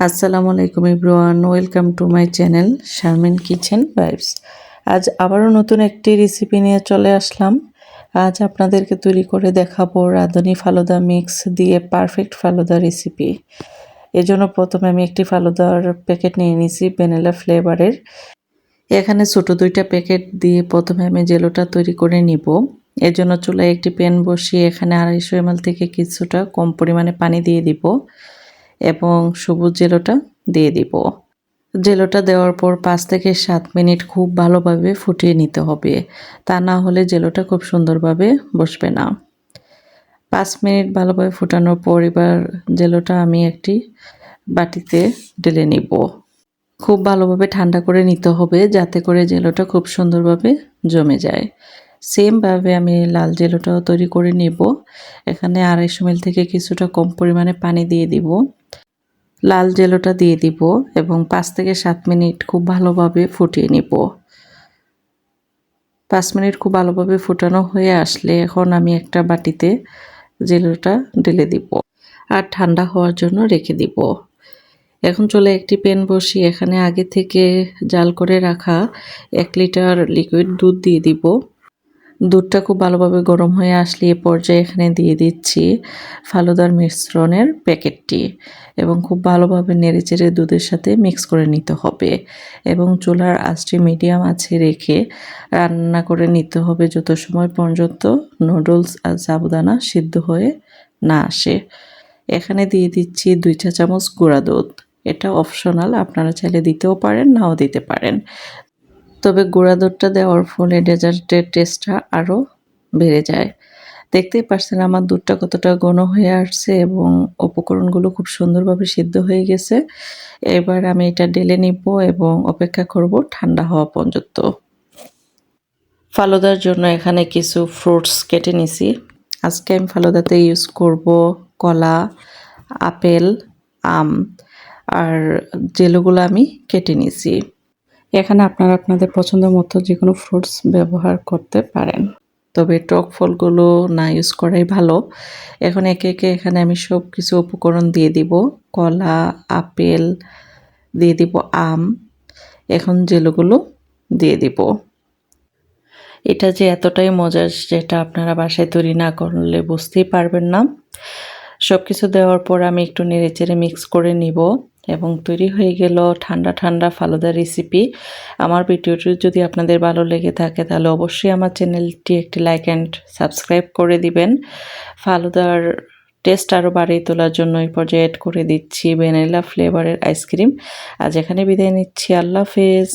আসসালামু আলাইকুম everyone, welcome to my channel Sharmin kitchen vibes. আজ আবারও নতুন একটি রেসিপি নিয়ে চলে আসলাম। আজ আপনাদেরকে তৈরি করে দেখাবো রাঁধুনি ফালুদা মিক্স দিয়ে পারফেক্ট ফালুদা রেসিপি। এজন্য প্রথমে আমি একটি ফালুদার প্যাকেট নিয়ে নিয়েছি ভ্যানিলা ফ্লেভারের। এখানে ছোটো দুইটা প্যাকেট দিয়ে প্রথমে আমি জেলোটা তৈরি করে নিব। এর জন্য চুলায় একটি প্যান বসিয়ে এখানে আড়াইশো এমএল থেকে কিছুটা কম পরিমাণে পানি দিয়ে দিব। এবং সবুজ জেলোটা দিয়ে দিব। জেলোটা দেওয়ার পর পাঁচ থেকে সাত মিনিট খুব ভালোভাবে ফুটিয়ে নিতে হবে। তা না হলে জেলোটা খুব সুন্দরভাবে বসবে না। পাঁচ মিনিট ভালোভাবে ফুটানোর পর এবার জেলোটা আমি একটি বাটিতে ঢেলে নিব। খুব ভালোভাবে ঠান্ডা করে নিতে হবে যাতে করে জেলোটা খুব সুন্দরভাবে জমে যায়। সেমভাবে আমি লাল জেলোটাও তৈরি করে নিব। এখানে আড়াইশো মিল থেকে কিছুটা কম পরিমাণে পানি দিয়ে দিব। লাল জেলোটা দিয়ে দিব এবং পাঁচ থেকে সাত মিনিট খুব ভালোভাবে ফুটিয়ে নিব। পাঁচ মিনিট খুব ভালোভাবে ফুটানো হয়ে আসলে এখন আমি একটা বাটিতে জেলোটা ঢেলে দিব আর ঠান্ডা হওয়ার জন্য রেখে দিব। এখন চলে একটি পেন বসিয়ে এখানে আগে থেকে জাল করে রাখা এক লিটার লিকুইড দুধ দিয়ে দিব। দুধটা খুব ভালোভাবে গরম হয়ে আসলে এ পর্যায়ে এখানে দিয়ে দিচ্ছি ফালুদার মিশ্রণের প্যাকেটটি এবং খুব ভালোভাবে নেড়েচেড়ে দুধের সাথে মিক্স করে নিতে হবে এবং চুলার আঁচটি মিডিয়াম আছে রেখে রান্না করে নিতে হবে যত সময় পর্যন্ত নুডলস আর সাবুদানা সিদ্ধ হয়ে না আসে। এখানে দিয়ে দিচ্ছি দুই চা চামচ গুঁড়া দুধ। এটা অপশনাল, আপনারা চাইলে দিতেও পারেন, নাও দিতে পারেন। তবে গুঁড়া দুধটা দেওয়ার ফলে ডেজার্টের টেস্টটা আরও বেড়ে যায়। দেখতেই পারছেন আমার দুধটা কতটা ঘন হয়ে আসছে এবং উপকরণগুলো খুব সুন্দরভাবে সিদ্ধ হয়ে গেছে। এবার আমি এটা ডেলে নিব এবং অপেক্ষা করব ঠান্ডা হওয়া পর্যন্ত। ফালুদার জন্য এখানে কিছু ফ্রুটস কেটে নিছি। আজকে আমি ফালুদাতে ইউজ করব কলা, আপেল, আম, আর জেলোগুলো আমি কেটে নিছি। এখানে আপনারা আপনাদের পছন্দ মতো যে কোনো ফ্রুটস ব্যবহার করতে পারেন। তবে টক ফলগুলো না ইউজ করাই ভালো। এখন একে একে এখানে আমি সব কিছু উপকরণ দিয়ে দিব। কলা, আপেল, দিয়ে দিব আম। এখন জেলোগুলো দিয়ে দিব। এটা যে এতটাই মজার যেটা আপনারা বাসায় তৈরি না করলে বুঝতেই পারবেন না। সব কিছু দেওয়ার পর আমি একটু নেড়ে চেড়ে মিক্স করে নিব। এবং তৈরি হয়ে গেল ঠান্ডা ঠান্ডা ফালুদা রেসিপি আমার ভিডিওটি যদি আপনাদের ভালো লেগে থাকে, তাহলে অবশ্যই আমার চ্যানেলটি একটি লাইক অ্যান্ড সাবস্ক্রাইব করে দিবেন। ফালুদার টেস্ট আরও বাড়িয়ে তোলার জন্য এই পর্যায়ে অ্যাড করে দিচ্ছি ভ্যানিলা ফ্লেভারের আইসক্রিম আজ এখানে বিদায় নিচ্ছি। আল্লাহ হাফেজ।